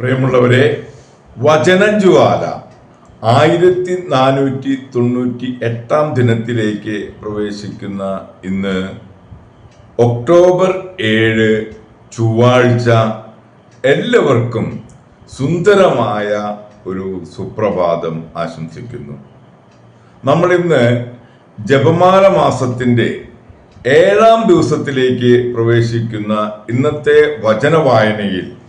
പ്രിയമുള്ളവരെ വചനജ്വാല ആയിരത്തി നാനൂറ്റി തൊണ്ണൂറ്റി എട്ടാം ദിനത്തിലേക്ക് പ്രവേശിക്കുന്ന ഇന്ന് ഒക്ടോബർ ഏഴ് ചൊവ്വാഴ്ച എല്ലാവർക്കും സുന്ദരമായ ഒരു സുപ്രഭാതം ആശംസിക്കുന്നു. നമ്മളിന്ന് ജപമാല മാസത്തിന്റെ ഏഴാം ദിവസത്തിലേക്ക് പ്രവേശിക്കുന്ന ഇന്നത്തെ വചനവായനയിൽ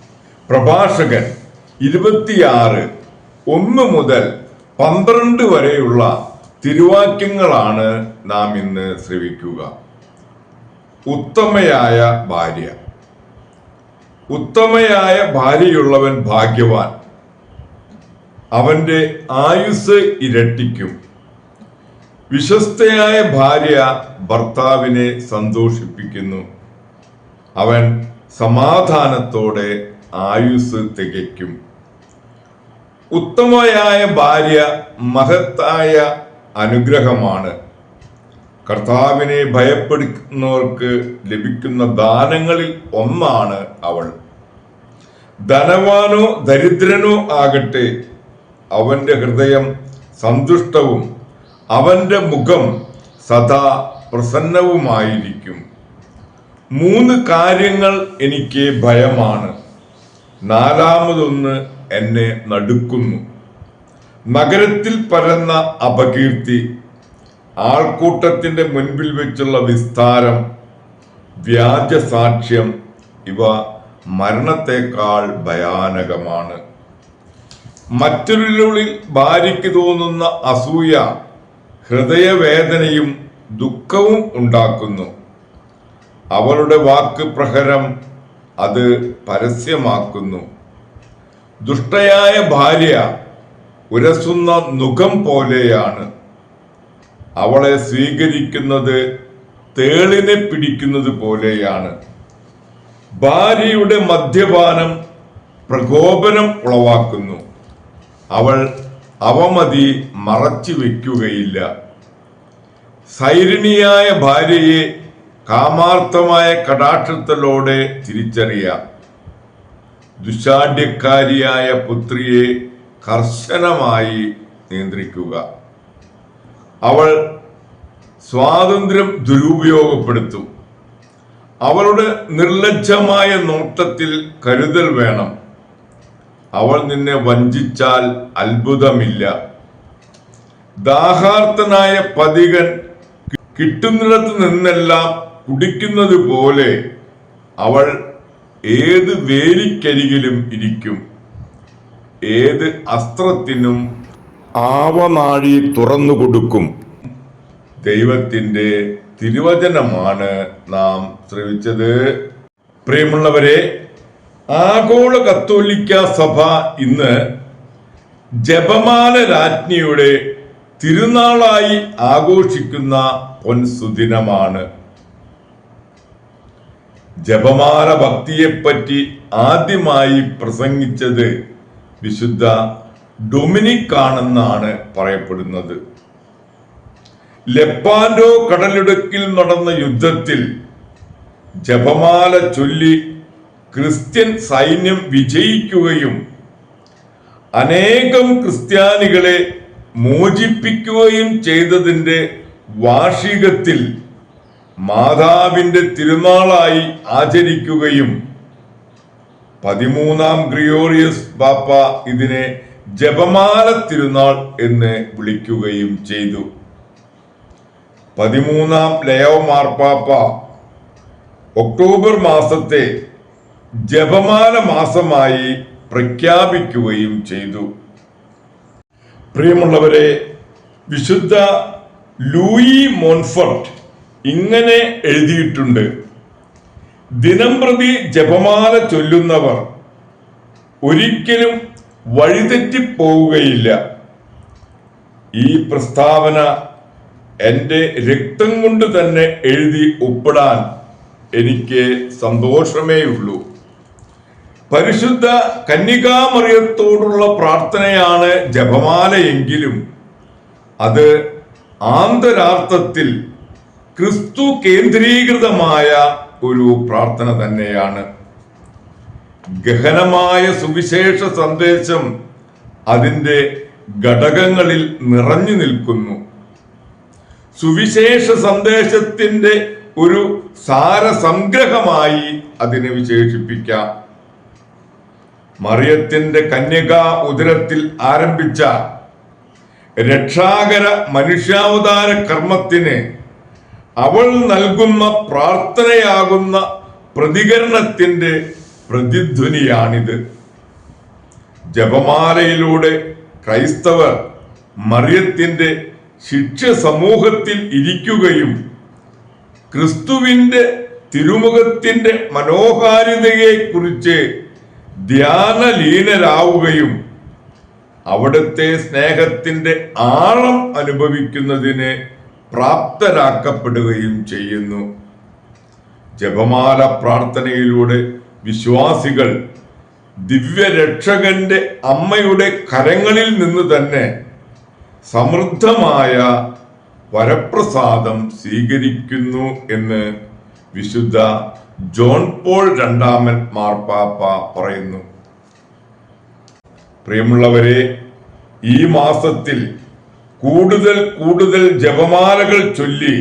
പ്രഭാഷകൻ ഇരുപത്തിയാറ് ഒന്ന് മുതൽ പന്ത്രണ്ട് വരെയുള്ള തിരുവാക്യങ്ങളാണ് നാം ഇന്ന് ശ്രവിക്കുക. ഉത്തമയായ ഭാര്യ. ഉത്തമയായ ഭാര്യയുള്ളവൻ ഭാഗ്യവാൻ. അവന്റെ ആയുസ് ഇരട്ടിക്കും. വിശ്വസ്തയായ ഭാര്യ ഭർത്താവിനെ സന്തോഷിപ്പിക്കുന്നു. അവൻ സമാധാനത്തോടെ ആയുസ് തികയ്ക്കും. ഉത്തമയായ ഭാര്യ മഹത്തായ അനുഗ്രഹമാണ്. കർത്താവിനെ ഭയപ്പെടുന്നവർക്ക് ലഭിക്കുന്ന ദാനങ്ങളിൽ ഒന്നാണ് അവൾ. ധനവാനോ ദരിദ്രനോ ആകട്ടെ അവന്റെ ഹൃദയം സന്തുഷ്ടവും അവന്റെ മുഖം സദാ പ്രസന്നവുമായിരിക്കും. മൂന്ന് കാര്യങ്ങൾ എനിക്ക് ഭയമാണ്. നാലാമതൊന്ന് എന്നെ നടുക്കുന്നു. നഗരത്തിൽ പരന്ന അപകീർത്തി ആൾക്കൂട്ടത്തിന്റെ മുൻപിൽ വെച്ചുള്ള വിസ്താരം വ്യാജ സാക്ഷ്യം ഇവ മരണത്തെക്കാൾ ഭയാനകമാണ്. മറ്റൊരുള്ളിൽ ഭാര്യയ്ക്ക് തോന്നുന്ന അസൂയ ഹൃദയവേദനയും ദുഃഖവും ഉണ്ടാക്കുന്നു. അവളുടെ വാക്ക് പ്രഹരം അത് പരസ്യമാക്കുന്നു. ദുഷ്ടയായ ഭാര്യ ഉരസുന്ന നുഖം പോലെയാണ്. അവളെ സ്വീകരിക്കുന്നത് തേളിനെ പിടിക്കുന്നത് പോലെയാണ്. ഭാര്യയുടെ മദ്യപാനം പ്രകോപനം ഉളവാക്കുന്നു. അവൾ അവമതി മറച്ചു വയ്ക്കുകയില്ല സൈരിണിയായ ഭാര്യയെ കാമാർത്ഥമായ കടാക്ഷത്തലോടെ തിരിച്ചറിയാം ദുശാഠ്യക്കാരിയായ പുത്രിയെ കർശനമായി നിയന്ത്രിക്കുക. അവൾ സ്വാതന്ത്ര്യം ദുരുപയോഗപ്പെടുത്തും. അവളുടെ നിർലജ്ജമായ നോട്ടത്തിൽ കരുതൽ വേണം. അവൾ നിന്നെ വഞ്ചിച്ചാൽ അത്ഭുതമില്ല. ദാഹാർത്തനായ പതികൻ കിട്ടുന്നിടത്ത് നിന്നെല്ലാം കുടിക്കുന്നത് പോലെ അവൾ ഏത് വേലിക്കരികിലും ഇരിക്കും. ഏത് അസ്ത്രത്തിനും ആവനാഴി തുറന്നു കൊടുക്കും. ദൈവത്തിന്റെ തിരുവചനമാണ് നാം ശ്രവിച്ചത്. പ്രിയമുള്ളവരെ ആഗോള കത്തോലിക്ക സഭ ഇന്ന് ജപമാല രാജ്ഞിയുടെ തിരുനാളായി ആഘോഷിക്കുന്ന പൊൻസുദിനമാണ്. ജപമാല ഭക്തിയെപ്പറ്റി ആദ്യമായി പ്രസംഗിച്ചത് വിശുദ്ധ ഡൊമിനിക് ആണെന്നാണ് പറയപ്പെടുന്നത്. ലെപ്പാൻഡോ കടലിടുക്കിൽ നടന്ന യുദ്ധത്തിൽ ജപമാല ചൊല്ലി ക്രിസ്ത്യൻ സൈന്യം വിജയിക്കുകയും അനേകം ക്രിസ്ത്യാനികളെ മോചിപ്പിക്കുകയും ചെയ്തതിന്റെ വാർഷികത്തിൽ മാതാവിന്റെ തിരുനാളായി ആചരിക്കുകയും പതിമൂന്നാം ഗ്രിയോറിയസ് ബാപ്പ ഇതിനെ ജപമാല തിരുനാൾ എന്ന് വിളിക്കുകയും ചെയ്തു. പതിമൂന്നാം ലയോ മാർപ്പാപ്പ ഒക്ടോബർ മാസത്തെ ജപമാല മാസമായി പ്രഖ്യാപിക്കുകയും ചെയ്തു. പ്രിയമുള്ളവരെ വിശുദ്ധ ലൂയി മോൺഫർട്ട് ഇങ്ങനെ എഴുതിയിട്ടുണ്ട്. ദിനംപ്രതി ജപമാല ചൊല്ലുന്നവർ ഒരിക്കലും വഴിതെറ്റി പോവുകയില്ല ഈ പ്രസ്താവന എന്റെ രക്തം കൊണ്ട് തന്നെ എഴുതി ഒപ്പിടാൻ എനിക്ക് സന്തോഷമേയുള്ളൂ. പരിശുദ്ധ കന്യകാമറിയത്തോടുള്ള പ്രാർത്ഥനയാണ് ജപമാലയെങ്കിലും അത് ആന്തരാർത്ഥത്തിൽ ക്രിസ്തു കേന്ദ്രീകൃതമായ ഒരു പ്രാർത്ഥന തന്നെയാണ്. ഗഹനമായ സുവിശേഷ സന്ദേശം അതിന്റെ ഘടകങ്ങളിൽ നിറഞ്ഞു നിൽക്കുന്നു. സുവിശേഷ സന്ദേശത്തിന്റെ ഒരു സാരസംഗ്രഹമായി അതിനെ വിശേഷിപ്പിക്കാം. മറിയത്തിന്റെ കന്യകാ ഉദരത്തിൽ ആരംഭിച്ച രക്ഷാകര മനുഷ്യാവതാര കർമ്മത്തിന് അവൾ നൽകുന്ന പ്രാർത്ഥനയാകുന്ന പ്രതികരണത്തിന്റെ പ്രതിധ്വനിയാണിത്. ജപമാലയിലൂടെ ക്രൈസ്തവർ മറിയത്തിന്റെ ശിക്ഷ സമൂഹത്തിൽ ഇരിക്കുകയും ക്രിസ്തുവിന്റെ തിരുമുഖത്തിന്റെ മനോഹാരിതയെക്കുറിച്ച് ധ്യാനലീനരാവുകയും അവിടുത്തെ സ്നേഹത്തിന്റെ ആഴം അനുഭവിക്കുന്നതിന് പ്രാപ്തരാക്കപ്പെടുകയും ചെയ്യുന്നു. ജപമാല പ്രാർത്ഥനയിലൂടെ വിശ്വാസികൾ ദിവ്യരക്ഷകന്റെ അമ്മയുടെ കരങ്ങളിൽ നിന്ന് തന്നെ സമൃദ്ധമായ വരപ്രസാദം സ്വീകരിക്കുന്നു എന്ന് വിശുദ്ധ ജോൺ പോൾ രണ്ടാമൻ മാർപ്പാപ്പ പറയുന്നു. പ്രിയമുള്ളവരെ ഈ മാസത്തിൽ കൂടുതൽ കൂടുതൽ ജപമാലകൾ ചൊല്ലി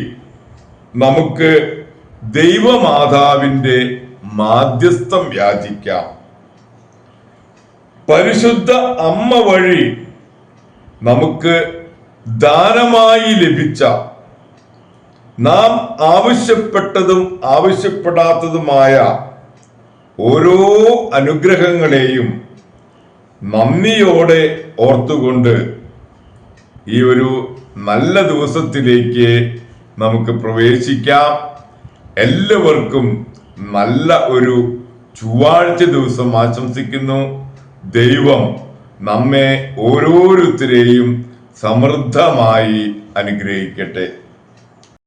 നമുക്ക് ദൈവമാതാവിന്റെ മാധ്യസ്ഥം യാചിക്കാം. പരിശുദ്ധ അമ്മ വഴി നമുക്ക് ദാനമായി ലഭിച്ച നാം ആവശ്യപ്പെട്ടതും ആവശ്യപ്പെടാത്തതുമായ ഓരോ അനുഗ്രഹങ്ങളെയും നന്ദിയോടെ ഓർത്തുകൊണ്ട് ഈ ഒരു നല്ല ദിവസത്തിലേക്ക് നമുക്ക് പ്രവേശിക്കാം. എല്ലാവർക്കും നല്ല ഒരു ചൊവ്വാഴ്ച ദിവസം ആശംസിക്കുന്നു. ദൈവം നമ്മെ ഓരോരുത്തരെയും സമൃദ്ധമായി അനുഗ്രഹിക്കട്ടെ.